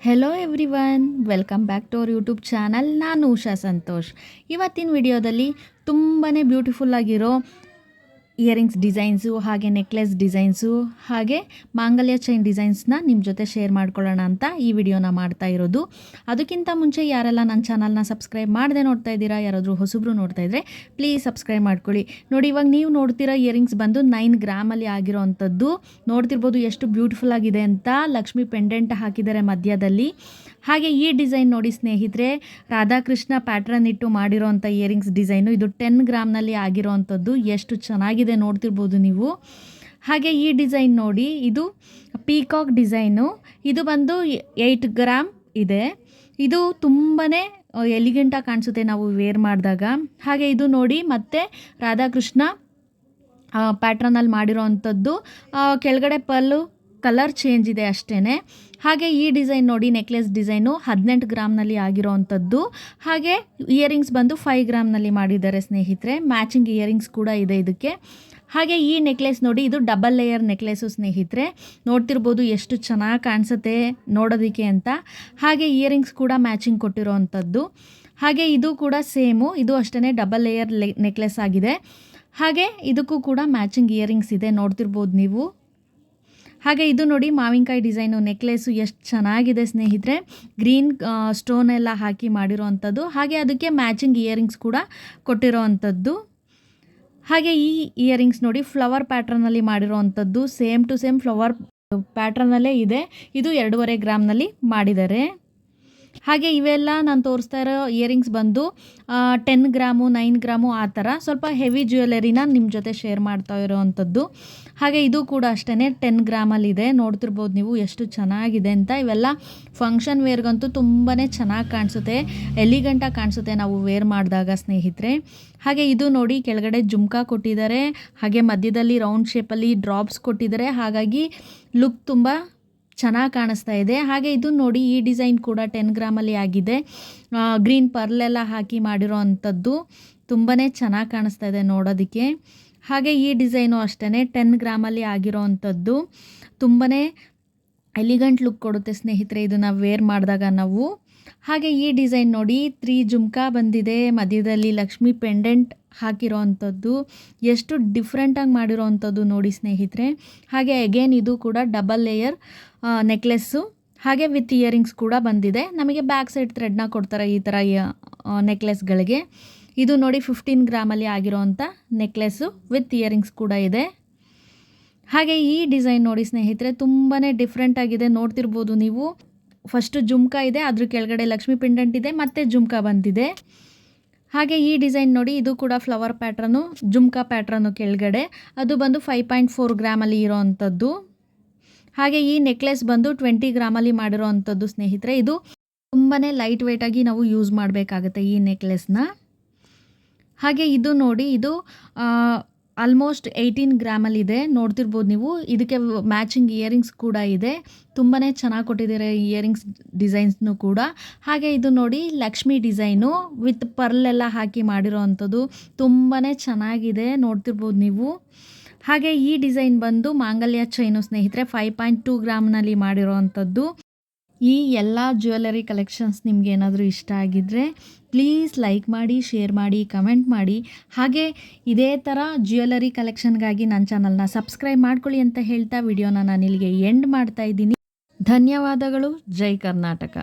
Hello everyone welcome back to our YouTube channel ನಾನು ಉಷಾ ಸಂತೋಷ್. ಇವತ್ತಿನ ವಿಡಿಯೋದಲ್ಲಿ ತುಂಬಾ ಬ್ಯೂಟಿಫುಲ್ ಆಗಿರೋ ಇಯರಿಂಗ್ಸ್ ಡಿಸೈನ್ಸು ಹಾಗೆ ನೆಕ್ಲೆಸ್ ಡಿಸೈನ್ಸು ಹಾಗೆ ಮಾಂಗಲ್ಯ ಚೈನ್ ಡಿಸೈನ್ಸ್ನ ನಿಮ್ಮ ಜೊತೆ ಶೇರ್ ಮಾಡ್ಕೊಳ್ಳೋಣ ಅಂತ ಈ ವಿಡಿಯೋನ ಮಾಡ್ತಾ ಇರೋದು. ಅದಕ್ಕಿಂತ ಮುಂಚೆ ಯಾರೆಲ್ಲ ನನ್ನ ಚಾನಲ್ನ ಸಬ್ಸ್ಕ್ರೈಬ್ ಮಾಡದೆ ನೋಡ್ತಾ ಇದ್ದೀರಾ, ಯಾರಾದರೂ ಹೊಸಬ್ರು ನೋಡ್ತಾ ಇದ್ದರೆ ಪ್ಲೀಸ್ ಸಬ್ಸ್ಕ್ರೈಬ್ ಮಾಡ್ಕೊಳ್ಳಿ. ನೋಡಿ, ಇವಾಗ ನೀವು ನೋಡ್ತೀರಾ ಇಯರಿಂಗ್ಸ್ ಬಂದು ನೈನ್ ಗ್ರಾಮಲ್ಲಿ ಆಗಿರೋ ಅಂಥದ್ದು ನೋಡ್ತಿರ್ಬೋದು ಎಷ್ಟು ಬ್ಯೂಟಿಫುಲ್ ಆಗಿದೆ ಅಂತ ಲಕ್ಷ್ಮಿ ಪೆಂಡೆಂಟ್ ಹಾಕಿದ್ದಾರೆ ಮಧ್ಯದಲ್ಲಿ. ಹಾಗೆ ಈ ಡಿಸೈನ್ ನೋಡಿ ಸ್ನೇಹಿತರೆ, ರಾಧಾಕೃಷ್ಣ ಪ್ಯಾಟ್ರನ್ ಇಟ್ಟು ಮಾಡಿರೋ ಅಂಥ ಇಯರಿಂಗ್ಸ್ ಡಿಸೈನು ಇದು ಟೆನ್ ಗ್ರಾಮ್ನಲ್ಲಿ ಆಗಿರೋ ಅಂಥದ್ದು ಎಷ್ಟು ಚೆನ್ನಾಗಿದೆ ನೋಡ್ತಿರ್ಬೋದು ನೀವು. ಹಾಗೆ ಈ ಡಿಸೈನ್ ನೋಡಿ, ಇದು ಪೀಕಾಕ್ ಡಿಸೈನು. ಇದು ಬಂದು ಏಯ್ಟ್ ಗ್ರಾಮ್ ಇದೆ. ಇದು ತುಂಬಾ ಎಲಿಗೆಂಟಾಗಿ ಕಾಣಿಸುತ್ತೆ ನಾವು ವೇರ್ ಮಾಡಿದಾಗ. ಹಾಗೆ ಇದು ನೋಡಿ, ಮತ್ತೆ ರಾಧಾಕೃಷ್ಣ ಪ್ಯಾಟ್ರನಲ್ಲಿ ಮಾಡಿರೋ ಅಂಥದ್ದು ಕೆಳಗಡೆ ಪಲ್ಲು ಕಲರ್ ಚೇಂಜ್ ಇದೆ ಅಷ್ಟೇ ಹಾಗೆ ಈ ಡಿಸೈನ್ ನೋಡಿ, ನೆಕ್ಲೆಸ್ ಡಿಸೈನು ಹದಿನೆಂಟು ಗ್ರಾಮ್ನಲ್ಲಿ ಆಗಿರೋ ಅಂಥದ್ದು ಹಾಗೆ ಇಯರಿಂಗ್ಸ್ ಬಂದು ಫೈವ್ ಗ್ರಾಮ್ನಲ್ಲಿ ಮಾಡಿದ್ದಾರೆ ಸ್ನೇಹಿತರೆ. ಮ್ಯಾಚಿಂಗ್ ಇಯರಿಂಗ್ಸ್ ಕೂಡ ಇದೆ ಇದಕ್ಕೆ. ಹಾಗೆ ಈ ನೆಕ್ಲೆಸ್ ನೋಡಿ, ಇದು ಡಬಲ್ ಲೇಯರ್ ನೆಕ್ಲೆಸು ಸ್ನೇಹಿತರೆ. ನೋಡ್ತಿರ್ಬೋದು ಎಷ್ಟು ಚೆನ್ನಾಗಿ ಕಾಣಿಸುತ್ತೆ ನೋಡೋದಕ್ಕೆ ಅಂತ. ಹಾಗೆ ಇಯರಿಂಗ್ಸ್ ಕೂಡ ಮ್ಯಾಚಿಂಗ್ ಕೊಟ್ಟಿರೋ ಅಂಥದ್ದು ಹಾಗೆ ಇದು ಕೂಡ ಸೇಮು, ಇದು ಅಷ್ಟೇ ಡಬಲ್ ಲೇಯರ್ ನೆಕ್ಲೆಸ್ ಆಗಿದೆ. ಹಾಗೆ ಇದಕ್ಕೂ ಕೂಡ ಮ್ಯಾಚಿಂಗ್ ಇಯರಿಂಗ್ಸ್ ಇದೆ, ನೋಡ್ತಿರ್ಬೋದು ನೀವು. ಹಾಗೆ ಇದು ನೋಡಿ ಮಾವಿನಕಾಯಿ ಡಿಸೈನು ನೆಕ್ಲೆಸು ಎಷ್ಟು ಚೆನ್ನಾಗಿದೆ ಸ್ನೇಹಿತರೆ. ಗ್ರೀನ್ ಸ್ಟೋನ್ ಎಲ್ಲ ಹಾಕಿ ಮಾಡಿರೋ ಅಂಥದ್ದು ಹಾಗೆ ಅದಕ್ಕೆ ಮ್ಯಾಚಿಂಗ್ ಇಯರಿಂಗ್ಸ್ ಕೂಡ ಕೊಟ್ಟಿರೋ ಅಂಥದ್ದು ಹಾಗೆ ಈ ಇಯರಿಂಗ್ಸ್ ನೋಡಿ ಫ್ಲವರ್ ಪ್ಯಾಟ್ರನಲ್ಲಿ ಮಾಡಿರೋ ಅಂಥದ್ದು ಸೇಮ್ ಟು ಸೇಮ್ ಫ್ಲವರ್ ಪ್ಯಾಟ್ರನಲ್ಲೇ ಇದೆ. ಇದು ಎರಡೂವರೆ ಗ್ರಾಮ್ನಲ್ಲಿ ಮಾಡಿದ್ದಾರೆ. ಹಾಗೆ ಇವೆಲ್ಲ ನಾನು ತೋರಿಸ್ತಾ ಇರೋ ಇಯರಿಂಗ್ಸ್ ಬಂದು ಟೆನ್ ಗ್ರಾಮು ನೈನ್ ಗ್ರಾಮು ಆ ಥರ ಸ್ವಲ್ಪ ಹೆವಿ ಜ್ಯುವೆಲರಿನ ನಿಮ್ಮ ಜೊತೆ ಶೇರ್ ಮಾಡ್ತಾ ಇರೋವಂಥದ್ದು. ಹಾಗೆ ಇದು ಕೂಡ ಅಷ್ಟೇ ಟೆನ್ ಗ್ರಾಮಲ್ಲಿದೆ ನೋಡ್ತಿರ್ಬೋದು ನೀವು ಎಷ್ಟು ಚೆನ್ನಾಗಿದೆ ಅಂತ. ಇವೆಲ್ಲ ಫಂಕ್ಷನ್ ವೇರ್ಗಂತೂ ತುಂಬಾ ಚೆನ್ನಾಗಿ ಕಾಣಿಸುತ್ತೆ. ಎಲಿಗಂಟ ಕಾಣಿಸುತ್ತೆ ನಾವು ವೇರ್ ಮಾಡಿದಾಗ ಸ್ನೇಹಿತರೆ. ಹಾಗೆ ಇದು ನೋಡಿ ಕೆಳಗಡೆ ಜುಮ್ಕಾ ಕೊಟ್ಟಿದ್ದಾರೆ. ಹಾಗೆ ಮಧ್ಯದಲ್ಲಿ ರೌಂಡ್ ಶೇಪಲ್ಲಿ ಡ್ರಾಪ್ಸ್ ಕೊಟ್ಟಿದ್ದಾರೆ. ಹಾಗಾಗಿ ಲುಕ್ ತುಂಬ ಚೆನ್ನಾಗಿ ಕಾಣಿಸ್ತಾ ಇದೆ. ಹಾಗೆ ಇದು ನೋಡಿ ಈ ಡಿಸೈನ್ ಕೂಡ ಟೆನ್ ಗ್ರಾಮಲ್ಲಿ ಆಗಿದೆ. ಗ್ರೀನ್ ಪರ್ಲೆಲ್ಲ ಹಾಕಿ ಮಾಡಿರೋ ಅಂಥದ್ದು ತುಂಬಾ ಚೆನ್ನಾಗಿ ಕಾಣಿಸ್ತಾ ಇದೆ ನೋಡೋದಕ್ಕೆ. ಹಾಗೆ ಈ ಡಿಸೈನು ಅಷ್ಟೇ ಟೆನ್ ಗ್ರಾಮಲ್ಲಿ ಆಗಿರೋ ಅಂಥದ್ದು ತುಂಬಾ ಎಲಿಗಂಟ್ ಲುಕ್ ಕೊಡುತ್ತೆ ಸ್ನೇಹಿತರೆ, ಇದನ್ನು ವೇರ್ ಮಾಡಿದಾಗ ನಾವು. ಹಾಗೆ ಈ ಡಿಸೈನ್ ನೋಡಿ ತ್ರೀ ಜುಮ್ಕಾ ಬಂದಿದೆ. ಮಧ್ಯದಲ್ಲಿ ಲಕ್ಷ್ಮಿ ಪೆಂಡೆಂಟ್ ಹಾಕಿರೋ ಅಂಥದ್ದು. ಎಷ್ಟು ಡಿಫ್ರೆಂಟಾಗಿ ಮಾಡಿರೋ ಅಂಥದ್ದು ನೋಡಿ ಸ್ನೇಹಿತರೆ. ಹಾಗೆ ಅಗೇನ್ ಇದು ಕೂಡ ಡಬಲ್ ಲೇಯರ್ ನೆಕ್ಲೆಸ್ಸು ಹಾಗೆ ವಿತ್ ಇಯರಿಂಗ್ಸ್ ಕೂಡ ಬಂದಿದೆ. ನಮಗೆ ಬ್ಯಾಕ್ ಸೈಡ್ ಥ್ರೆಡ್ನ ಕೊಡ್ತಾರೆ ಈ ಥರ ನೆಕ್ಲೆಸ್ಗಳಿಗೆ ಇದು ನೋಡಿ ಫಿಫ್ಟೀನ್ ಗ್ರಾಮಲ್ಲಿ ಆಗಿರೋವಂಥ ನೆಕ್ಲೆಸ್ಸು ವಿತ್ ಇಯರಿಂಗ್ಸ್ ಕೂಡ ಇದೆ. ಹಾಗೆ ಈ ಡಿಸೈನ್ ನೋಡಿ ಸ್ನೇಹಿತರೆ ತುಂಬಾ ಡಿಫ್ರೆಂಟ್ ಆಗಿದೆ. ನೋಡ್ತಿರ್ಬೋದು ನೀವು. ಫಸ್ಟು ಜುಮ್ಕಾ ಇದೆ, ಅದ್ರ ಕೆಳಗಡೆ ಲಕ್ಷ್ಮಿ ಪಿಂಡೆಂಟ್ ಇದೆ, ಮತ್ತು ಜುಮ್ಕಾ ಬಂದಿದೆ. ಹಾಗೆ ಈ ಡಿಸೈನ್ ನೋಡಿ, ಇದು ಕೂಡ ಫ್ಲವರ್ ಪ್ಯಾಟ್ರನು ಜುಮ್ಕಾ ಪ್ಯಾಟ್ರನು ಕೆಳಗಡೆ. ಅದು ಬಂದು ಫೈವ್ ಪಾಯಿಂಟ್ ಫೋರ್ ಗ್ರಾಮಲ್ಲಿ ಇರೋ ಅಂಥದ್ದು ಹಾಗೆ ಈ ನೆಕ್ಲೆಸ್ ಬಂದು ಟ್ವೆಂಟಿ ಗ್ರಾಮಲ್ಲಿ ಮಾಡಿರೋ ಅಂಥದ್ದು ಸ್ನೇಹಿತರೆ, ಇದು ತುಂಬಾ ಲೈಟ್ ವೆಯ್ಟಾಗಿ ನಾವು ಯೂಸ್ ಮಾಡಬೇಕಾಗುತ್ತೆ ಈ ನೆಕ್ಲೆಸ್ನ ಹಾಗೆ ಇದು ನೋಡಿ, ಇದು ಆಲ್ಮೋಸ್ಟ್ ಏಯ್ಟೀನ್ ಗ್ರಾಮಲ್ಲಿದೆ, ನೋಡ್ತಿರ್ಬೋದು ನೀವು. ಇದಕ್ಕೆ ಮ್ಯಾಚಿಂಗ್ ಇಯರಿಂಗ್ಸ್ ಕೂಡ ಇದೆ. ತುಂಬಾ ಚೆನ್ನಾಗಿ ಕೊಟ್ಟಿದ್ದಾರೆ ಇಯರಿಂಗ್ಸ್ ಡಿಸೈನ್ಸ್ನು ಕೂಡ. ಹಾಗೆ ಇದು ನೋಡಿ ಲಕ್ಷ್ಮಿ ಡಿಸೈನು, ವಿತ್ ಪರ್ಲೆಲ್ಲ ಹಾಕಿ ಮಾಡಿರೋ ಅಂಥದ್ದು ತುಂಬಾ ಚೆನ್ನಾಗಿದೆ, ನೋಡ್ತಿರ್ಬೋದು ನೀವು. ಹಾಗೆ ಈ ಡಿಸೈನ್ ಬಂದು ಮಾಂಗಲ್ಯ ಚೈನು ಸ್ನೇಹಿತರೆ, ಫೈವ್ ಪಾಯಿಂಟ್ ಟೂ ಗ್ರಾಮ್ನಲ್ಲಿ ಮಾಡಿರೋ ಅಂಥದ್ದು ಈ ಎಲ್ಲ ಜ್ಯುವೆಲರಿ ಕಲೆಕ್ಷನ್ಸ್ ನಿಮ್ಗೆ ಏನಾದರೂ ಇಷ್ಟ ಆಗಿದ್ದರೆ ಪ್ಲೀಸ್ ಲೈಕ್ ಮಾಡಿ ಶೇರ್ ಮಾಡಿ ಕಮೆಂಟ್ ಮಾಡಿ. ಹಾಗೆ ಇದೇ ಥರ ಜ್ಯುವೆಲರಿ ಕಲೆಕ್ಷನ್ಗಾಗಿ ನನ್ನ ಚಾನಲ್ನ ಸಬ್ಸ್ಕ್ರೈಬ್ ಮಾಡ್ಕೊಳ್ಳಿ ಅಂತ ಹೇಳ್ತಾ ವಿಡಿಯೋನ ನಾನು ಇಲ್ಲಿಗೆ ಎಂಡ್ ಮಾಡ್ತಾ ಇದ್ದೀನಿ. ಧನ್ಯವಾದಗಳು. ಜೈ ಕರ್ನಾಟಕ.